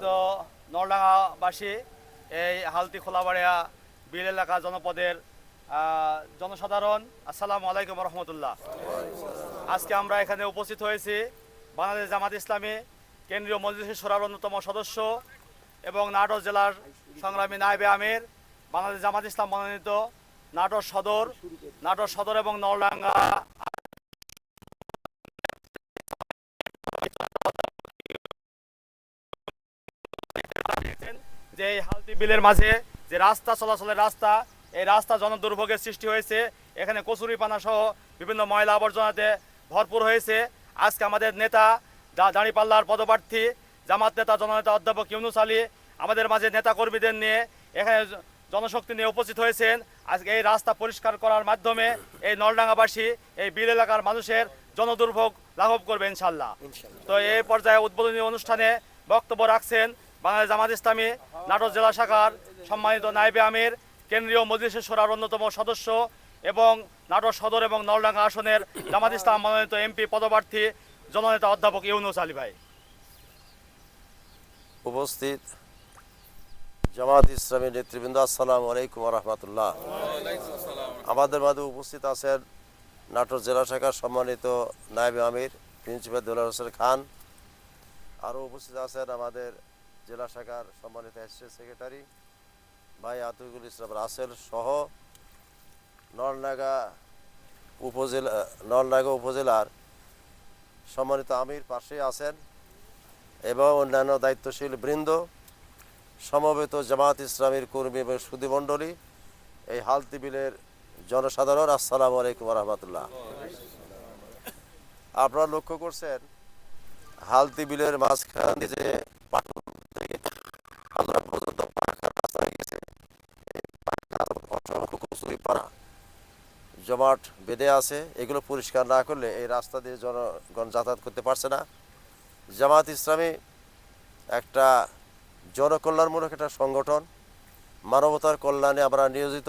তো নলডাঙ্গাবাসী এই হালতি খোলাবাড়িয়া বিল এলাকা জনপদের জনসাধারণ, আসসালামু আলাইকুম রহমতুল্লাহ। আজকে আমরা এখানে উপস্থিত হয়েছি বাংলাদেশ জামাত ইসলামী, কেন্দ্রীয় মজলিসের সোরার অন্যতম সদস্য এবং নাটোর জেলার সংগ্রামী নায়েবে আমির, বাংলাদেশ জামাত ইসলাম মনোনীত নাটোর সদর নাটোর সদর এবং নলডাঙ্গা যে এই হালতি বিলের মাঝে যে রাস্তা চলাচলের রাস্তা এই রাস্তা জনদুর্ভোগের সৃষ্টি হয়েছে। এখানে কচুরিপানা সহ বিভিন্ন ময়লা আবর্জনাতে ভরপুর হয়েছে। আজকে আমাদের নেতা দাঁড়িপাল্লার পদপ্রার্থী জামাত নেতা জননেতা অধ্যাপক ইউনুস আলী আমাদের মাঝে নেতা কর্মীদের নিয়ে এখানে জনশক্তি নিয়ে উপস্থিত হয়েছেন। আজকে এই রাস্তা পরিষ্কার করার মাধ্যমে এই নলডাঙ্গাবাসী এই বিল এলাকার মানুষের জনদুর্ভোগ লাঘব করবে ইনশাল্লাহ। তো এই পর্যায়ে উদ্বোধনী অনুষ্ঠানে বক্তব্য রাখছেন বাংলাদেশ জামাত ইসলামী, নাটোর জেলা শাখার সম্মানিত নাইবে আমির, কেন্দ্রীয় মজলিসের সোরার অন্যতম সদস্য এবং নাটোর সদর এবং নলডাঙ্গা আসনের জামাত ইসলাম মনোনীত এমপি পদপ্রার্থী, জননেতা অধ্যাপক ইউনুস আলী ভাই। উপস্থিত জামাত ইসলামী নেতৃবৃন্দ, আসসালামু আলাইকুম রহমতুল্লাহ। আমাদের মাঝে উপস্থিত আছেন নাটোর জেলা শাখার সম্মানিত নায়েব আমির, প্রিন্সিপাল দুলার হোসেন খান। আরও উপস্থিত আছেন আমাদের জেলা শাখার সম্মানিত অ্যাসিস্ট্যান্ট সেক্রেটারি ভাই আতিকুল ইসলাম রাসেল সহ নলনাগা উপজেলা, নলনাগা উপজেলার সম্মানিত আমির পাশে আছেন এবং অন্যান্য দায়িত্বশীল বৃন্দ, সমবেত জামাত ইসলামীর কর্মী এবং সুদীমণ্ডলী এই হালতি বিলের জনসাধারণ, আসসালামু আলাইকুম রহমতুল্লাহ। আপনারা লক্ষ্য করছেন হালতি বিলের মাঝখান দিয়ে কচুরিপানা জমাট বেঁধে আছে এগুলো পরিষ্কার না করলে এই রাস্তা দিয়ে জনগণ যাতায়াত করতে পারছে না। জামাত ইসলামী একটা জনকল্যাণমূলক একটা সংগঠন। মানবতার কল্যাণে আমরা নিয়োজিত।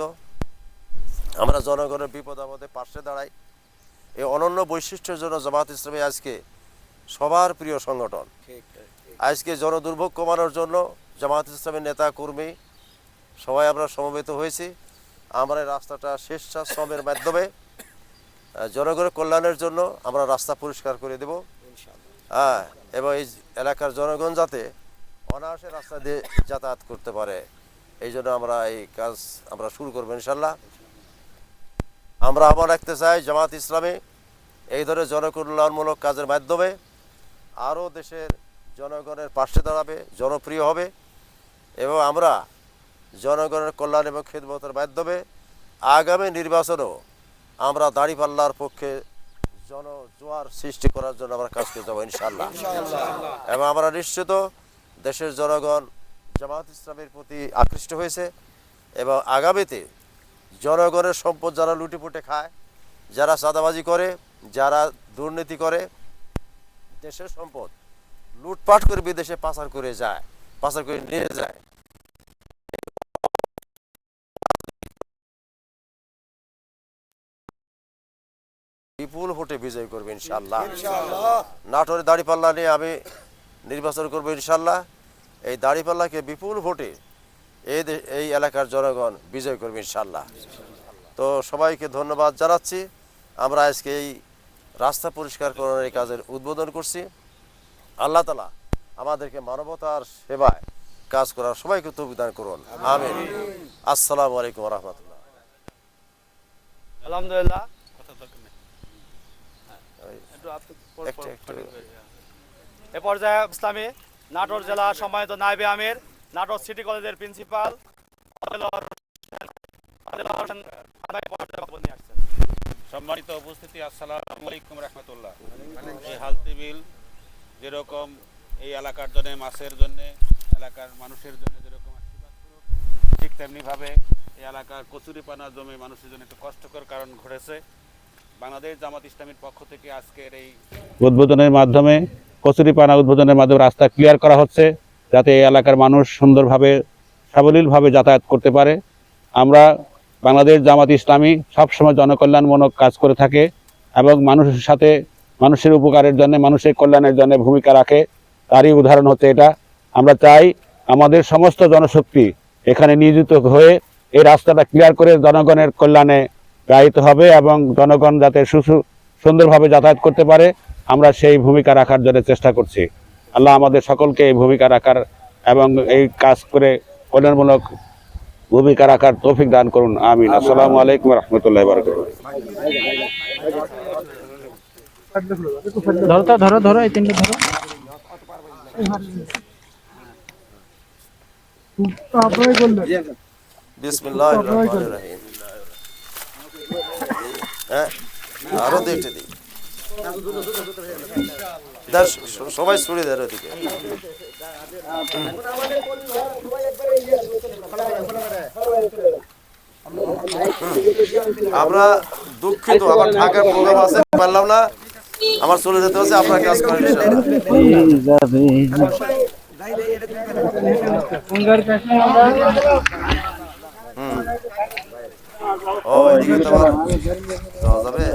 আমরা জনগণের বিপদ আপদে পাশে দাঁড়াই। এই অনন্য বৈশিষ্ট্যের জন্য জামাত ইসলামী আজকে সবার প্রিয় সংগঠন। আজকে জনদুর্ভোগ কমানোর জন্য জামাত ইসলামের নেতা কর্মী সবাই আমরা সমবেত হয়েছি। আমরা এই রাস্তাটা স্বেচ্ছাশ্রমের মাধ্যমে জনগণের কল্যাণের জন্য আমরা রাস্তা পরিষ্কার করে দেব। হ্যাঁ এবং এই এলাকার জনগণ যাতে অনায়াসে রাস্তা দিয়ে যাতায়াত করতে পারে এই জন্য আমরা এই কাজ আমরা শুরু করব ইনশাল্লাহ আমরা আহ্বান রাখতে চাই জামাত ইসলামী এই ধরনের জনকল্যাণমূলক কাজের মাধ্যমে আরও দেশের জনগণের পাশে দাঁড়াবে জনপ্রিয় হবে এবং আমরা জনগণের কল্যাণ এবং খেদমতের মাধ্যমে আগামী নির্বাচনেও আমরা দাঁড়িপাল্লার পক্ষে জনজোয়ার সৃষ্টি করার জন্য আমরা কাজ করতে যাব ইনশাল্লাহ এবং আমরা নিশ্চিত দেশের জনগণ জামাত ইসলামের প্রতি আকৃষ্ট হয়েছে এবং আগামীতে জনগণের সম্পদ যারা লুটিপুটে খায় যারা চাঁদাবাজি করে যারা দুর্নীতি করে দেশের সম্পদ লুটপাট করে বিদেশে পাচার করে যায় পাচার করে নিয়ে যায়। বিপুল ভোটে বিজয় করবে ইনশাল্লাহ নাটোরে দাড়িপাল্লা নিয়ে আমি নির্বাচন করব ইনশাল্লাহ এই দাড়িপাল্লাকে বিপুল ভোটে এই এই এলাকার জনগণ বিজয় করবে ইনশাল্লাহ তো সবাইকে ধন্যবাদ জানাচ্ছি। আমরা আজকে এই রাস্তা পরিষ্কার করার এই কাজের উদ্বোধন করছি। আল্লাহ তালা আমাদেরকে মানবতার সেবায় কাজ করার সবাইকে তবিদান করুন। আমিন। আসসালামু আলাইকুম রহমতুল্লাহ। আলহামদুলিল্লাহ একটু আপনি পর- একটু- পর- একটু। এ পর্যায়ে ইসলামী নাটোর জেলা সম্মানিত নাইবে আমির নাটোর সিটি কলেজের প্রিন্সিপাল। সম্মানিত উপস্থিতি আসসালামু আলাইকুম রহমতুল্লাহ। এই হালতি বিল যেরকম এই এলাকার জন্য মাছের জন্য এলাকার মানুষের জন্য যেরকম ঠিক তেমনিভাবে এই এলাকার কচুরিপানা জমে মানুষের জন্য একটু কষ্টকর কারণ ঘটেছে। বাংলাদেশ পক্ষ থেকে এই উদ্বোধনের মাধ্যমে কচুরিপানা উদ্বোধনের মাধ্যমে রাস্তা ক্লিয়ার করা হচ্ছে, যাতে এই এলাকার মানুষ সুন্দরভাবে, সাবলীলভাবে যাতায়াত করতে পারে। আমরা বাংলাদেশ জামাত ইসলামী সবসময় জনকল্যাণমূলক কাজ করে থাকে এবং মানুষের সাথে, মানুষের উপকারের জন্য, মানুষের কল্যাণের জন্য ভূমিকা রাখে। তারই উদাহরণ হচ্ছে এটা। আমরা চাই আমাদের সমস্ত জনশক্তি এখানে নিয়োজিত হয়ে এই রাস্তাটা ক্লিয়ার করে জনগণের কল্যাণে ব্যয়িত হবে এবং জনগণ যাতে সুসু সুন্দরভাবে যাতায়াত করতে পারে আমরা সেই ভূমিকা রাখার জন্য চেষ্টা করছি। আল্লাহ আমাদের সকলকে এই ভূমিকা রাখার এবং এই কাজ করে কল্যাণমূলক ভূমিকা রাখার তৌফিক দান করুন। আমিন। আসসালামু আলাইকুম রহমতুল্লাহ বারকাত ধরো তো ধরো ধরো এই তিনটে ধরো। বিসমিল্লাহ রহমান রহিম। হ্যাঁ? আরও দেখতে দিই সবাই ছুড়ে দেয় ওদিকে। আমরা দুঃখিত, আমার ঢাকার প্রোগ্রাম আছে, পারলাম না। আমার চলে যেতে হচ্ছে, আপনার কাজ করেন ইনশাআল্লাহ। Oo dikkat var. Taze.